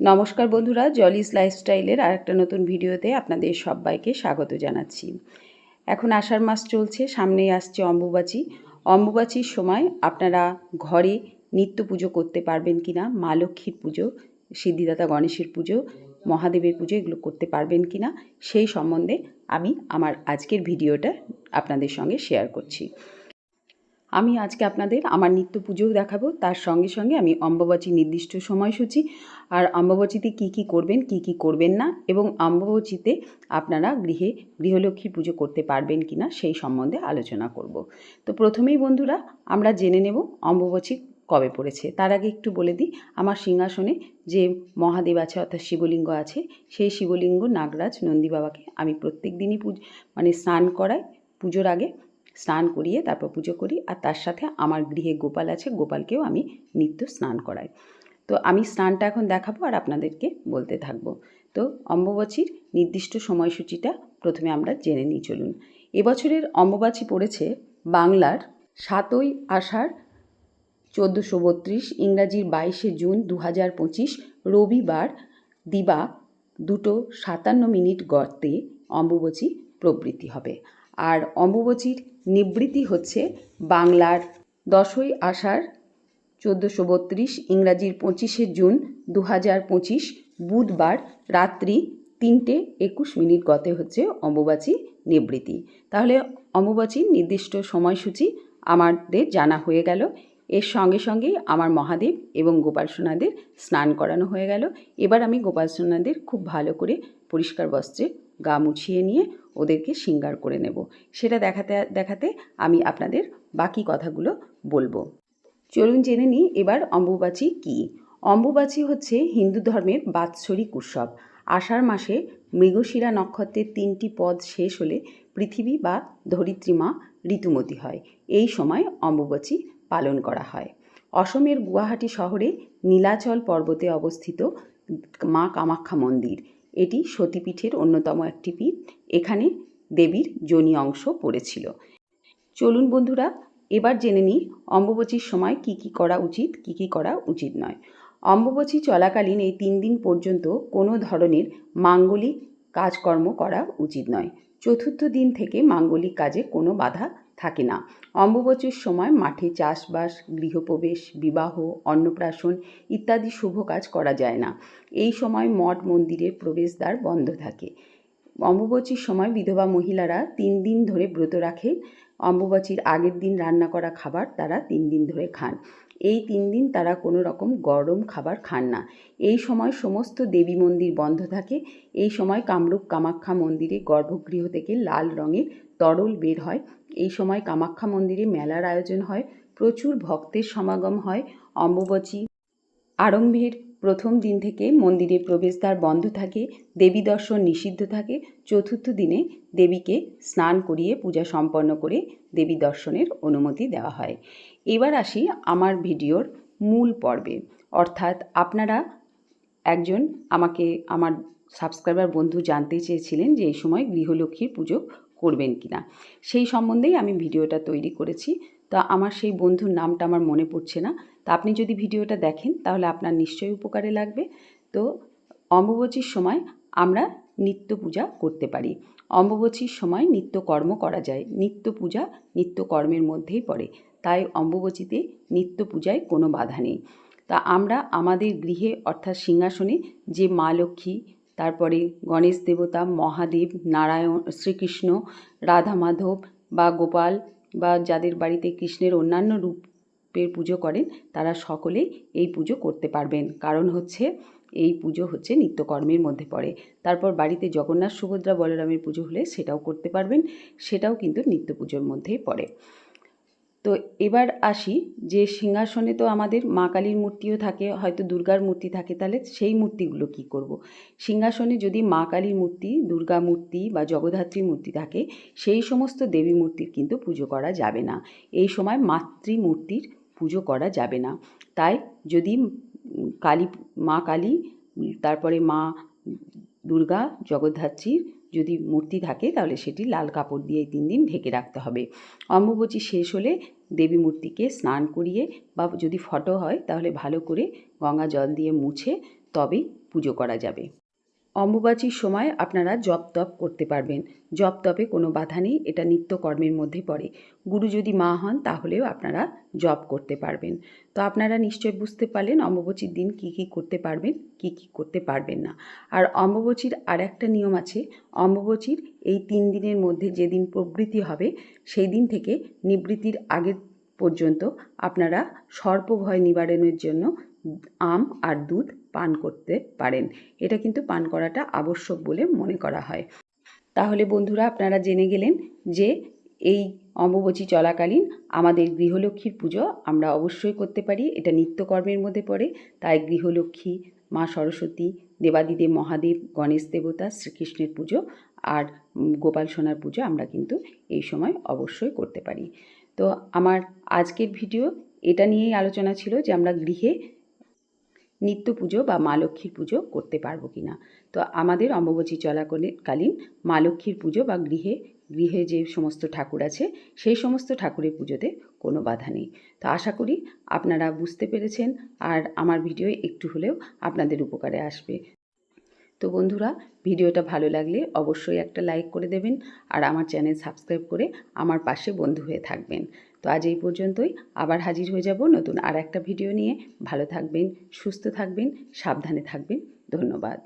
নমস্কার বন্ধুরা জলিস লাইফস্টাইলের আর একটা নতুন ভিডিওতে আপনাদের সবাইকে স্বাগত জানাচ্ছি। এখন আষাঢ় মাস চলছে, সামনেই আসছে অম্বুবাচী। অম্বুবাচীর সময় আপনারা ঘরে নিত্য পুজো করতে পারবেন কি না মা লক্ষ্মীর পুজো, সিদ্ধিদাতা গণেশের পুজো, মহাদেবের পুজো, এগুলো করতে পারবেন কি না সেই সম্বন্ধে আমি আমার আজকের ভিডিওটা আপনাদের সঙ্গে শেয়ার করছি। আমি আজকে আপনাদের আমার নিত্য পুজোও দেখাবো। তার সঙ্গে সঙ্গে আমি অম্বুবাচী নির্দিষ্ট সময়সূচি আর অম্বুবাচীতে কি কি করবেন, কি কি করবেন না এবং অম্বুবাচীতে আপনারা গৃহে গৃহলক্ষ্মী পুজো করতে পারবেন কি না সেই সম্বন্ধে আলোচনা করব। তো প্রথমেই বন্ধুরা, আমরা জেনে নেব অম্বুবাচী কবে পড়েছে। তার আগে একটু বলে দিই, আমার সিংহাসনে যে মহাদেব আছে অর্থাৎ শিবলিঙ্গ আছে, সেই শিবলিঙ্গ নাগরাজ নন্দী বাবাকে আমি প্রত্যেক দিনই পুজ মানে স্নান করাই পুজোর আগে। স্নান করিয়ে তারপর পুজো করি আর তার সাথে আমার গৃহে গোপাল আছে, গোপালকেও আমি নিত্য স্নান করাই। তো আমি স্নানটা এখন দেখাবো আর আপনাদেরকে বলতে থাকব। তো অম্বুবাচীর নির্দিষ্ট সময়সূচিটা প্রথমে আমরা জেনে নিই, চলুন। এবছরের অম্বুবাচী পড়েছে বাংলার সাতই আষাঢ় চোদ্দোশো বত্রিশ, ইংরাজির বাইশে জুন দু হাজার পঁচিশ, রবিবার দিবা দুটো সাতান্ন মিনিট গর্তে অম্বুবাচী প্রবৃত্তি হবে। আর অম্বুবাচীর নিবৃত্তি হচ্ছে বাংলার দশই আষাঢ় চোদ্দোশো বত্রিশ, ইংরাজির পঁচিশে জুন দু হাজার পঁচিশ, বুধবার রাত্রি তিনটে একুশ মিনিট গতে হচ্ছে অম্বুবাচী নিবৃত্তি। তাহলে অম্বুবাচীর নির্দিষ্ট সময়সূচি আমাদের জানা হয়ে গেল। এর সঙ্গে সঙ্গেই আমার মহাদেব এবং গোপাল সোনাদের স্নান করানো হয়ে গেল। এবার আমি গোপাল সোনাদের খুব ভালো করে পরিষ্কার বস্ত্রে গা মুছিয়ে নিয়ে ওদেরকে সিঙ্গার করে নেব। সেটা দেখাতে দেখাতে আমি আপনাদের বাকি কথাগুলো বলব। চলুন জেনে নিই এবার অম্বুবাচী কী। অম্বুবাচী হচ্ছে হিন্দু ধর্মের বাৎসরিক উৎসব। আষাঢ় মাসে মৃগশিরা নক্ষত্রের তিনটি পদ শেষ হলে পৃথিবী বা ধরিত্রীমা ঋতুমতী হয়। এই সময় অম্বুবাচী পালন করা হয়। অসমের গুয়াহাটি শহরে নীলাচল পর্বতে অবস্থিত মা কামাখ্যা মন্দির। এটি সতীপীঠের অন্যতম একটি পীঠ। এখানে দেবীর যোনি অংশ পড়েছিল। চলুন বন্ধুরা, এবার জেনে নিই অম্বুবাচীর সময় কি কি করা উচিত, কি কি করা উচিত নয়। অম্বুবাচী চলাকালীন এই তিন দিন পর্যন্ত কোনো ধরনের মাঙ্গলিক কাজকর্ম করা উচিত নয়। চতুর্থ দিন থেকে মাঙ্গলিক কাজে কোনো বাধা থাকে না। অম্বুবচীর সময় মাঠে চাষবাস, গৃহপ্রবেশ, বিবাহ, অন্নপ্রাশন ইত্যাদি শুভ কাজ করা যায় না। এই সময় মঠ মন্দিরের প্রবেশদ্বার বন্ধ থাকে। অম্বুবচীর সময় বিধবা মহিলারা তিন দিন ধরে ব্রত রাখে। অম্বুবাচীর আগের দিন রান্না করা খাবার তারা তিন দিন ধরে খান। এই তিন দিন তারা কোনো রকম গরম খাবার খান না। এই সময় সমস্ত দেবী মন্দির বন্ধ থাকে। এই সময় কামরূপ কামাখ্যা মন্দিরে গর্ভগৃহ থেকে লাল রঙের তরল বের হয়। এই সময় কামাখ্যা মন্দিরে মেলার আয়োজন হয়। প্রচুর ভক্তের সমাগম হয়। অম্বুবাচী আরম্ভের প্রথম দিন থেকে মন্দিরে প্রবেশদ্বার বন্ধ থাকে, দেবী দর্শন নিষিদ্ধ থাকে। চতুর্থ দিনে দেবীকে স্নান করিয়ে পূজা সম্পন্ন করে দেবী দর্শনের অনুমতি দেওয়া হয়। এবার আসি আমার ভিডিওর মূল পর্বে। অর্থাৎ আপনারা একজন আমাকে, আমার সাবস্ক্রাইবার বন্ধু জানতে চেয়েছিলেন যে এই সময় গৃহলক্ষ্মীর পুজো করবেন কি না সেই সম্বন্ধেই আমি ভিডিওটা তৈরি করেছি। তো আমার সেই বন্ধুর নামটা আমার মনে পড়ছে না। তা আপনি যদি ভিডিওটা দেখেন, তাহলে আপনার নিশ্চয়ই উপকারে লাগবে। তো অম্বুবাচীর সময় আমরা নিত্য পূজা করতে পারি। অম্বুবাচীর সময় নিত্য কর্ম করা যায়। নিত্য পূজা নিত্য কর্মের মধ্যেই পড়ে। তাই অম্বুবাচীতে নিত্য পূজায় কোনো বাধা নেই। তা আমরা আমাদের গৃহে, অর্থাৎ সিংহাসনে যে মা লক্ষ্মী, তারপরে গণেশ দেবতা, মহাদেব, নারায়ণ, শ্রীকৃষ্ণ, রাধা মাধব বা গোপাল বা যাদের বাড়িতে কৃষ্ণের অন্যান্য রূপের পুজো করেন, তারা সকলেই এই পুজো করতে পারবেন। কারণ হচ্ছে, এই পুজো হচ্ছে নিত্যকর্মের মধ্যে পড়ে। তারপর বাড়িতে জগন্নাথ সুভদ্রা বলরামের পুজো হলে সেটাও করতে পারবেন, সেটাও কিন্তু নিত্য পুজোর মধ্যেই পড়ে। তো এবার আসি যে সিংহাসনে তো আমাদের মা কালীর মূর্তিও থাকে, হয়তো দুর্গার মূর্তি থাকে, তাহলে সেই মূর্তিগুলো কি করব। সিংহাসনে যদি মা কালীর মূর্তি, দুর্গা মূর্তি বা জগদ্ধাত্রী মূর্তি থাকে, সেই সমস্ত দেবী মূর্তির কিন্তু পুজো করা যাবে না এই সময় মাতৃমূর্তির পুজো করা যাবে না তাই যদি কালী, মা কালী, তারপরে মা দুর্গা, জগদ্ধাত্রীর যদি মূর্তি থাকে তাহলে সেটি লাল কাপড় দিয়ে তিন দিন ঢেকে রাখতে হবে। অম্বুবাচী শেষ হলে দেবী মূর্তিকে স্নান করিয়ে বা যদি ফটো হয় তাহলে ভালো করে গঙ্গা জল দিয়ে মুছে তবেই পুজো করা যাবে। অম্বুবাচীর সময় আপনারা জপ তপ করতে পারবেন। জপ তপে কোনো বাধা নেই, এটা নিত্যকর্মের মধ্যে পড়ে। গুরু যদি মা হন, তাহলেও আপনারা জপ করতে পারবেন। তো আপনারা নিশ্চয় বুঝতে পারলেন অম্বুবাচীর দিন কি কি করতে পারবেন, কি কি করতে পারবেন না। আর অম্বুবাচীর আর একটা নিয়ম আছে, অম্বুবাচীর এই তিন দিনের মধ্যে যেদিন প্রবৃত্তি হবে, সেই দিন থেকে নিবৃত্তির আগের পর্যন্ত আপনারা সর্পভয় নিবারণের জন্য আম আর দুধ পান করতে পারেন। এটা কিন্তু পান করাটা আবশ্যক বলে মনে করা হয়। তাহলে বন্ধুরা, আপনারা জেনে গেলেন যে এই অম্বুবচী চলাকালীন আমাদের গৃহলক্ষ্মীর পুজো আমরা অবশ্যই করতে পারি। এটা নিত্যকর্মের মধ্যে পড়ে। তাই গৃহলক্ষ্মী, মা সরস্বতী, দেবাদিদেব, মহাদেব, গণেশ দেবতা, শ্রীকৃষ্ণের পুজো আর গোপাল সোনার পুজো আমরা কিন্তু এই সময় অবশ্যই করতে পারি। তো আমার আজকের ভিডিও এটা নিয়েই আলোচনা ছিল যে আমরা গৃহে নিত্য পুজো বা মা লক্ষ্মীর পুজো করতে পারব কি না তো আমাদের অম্বুবচী চলাকালীন মা লক্ষ্মীর পুজো বা গৃহে গৃহে যে সমস্ত ঠাকুর আছে, সেই সমস্ত ঠাকুরের পুজোতে কোনো বাধা নেই। তো আশা করি আপনারা বুঝতে পেরেছেন আর আমার ভিডিও একটু হলেও আপনাদের উপকারে আসবে। তো বন্ধুরা, ভিডিওটা ভালো লাগলে অবশ্যই একটা লাইক করে দেবেন আর আমার চ্যানেল সাবস্ক্রাইব করে আমার পাশে বন্ধু হয়ে থাকবেন। তো আজ এই পর্যন্তই। আবার হাজির হয়ে যাব নতুন আর একটা ভিডিও নিয়ে। ভালো থাকবেন, সুস্থ থাকবেন, সাবধানে থাকবেন। ধন্যবাদ।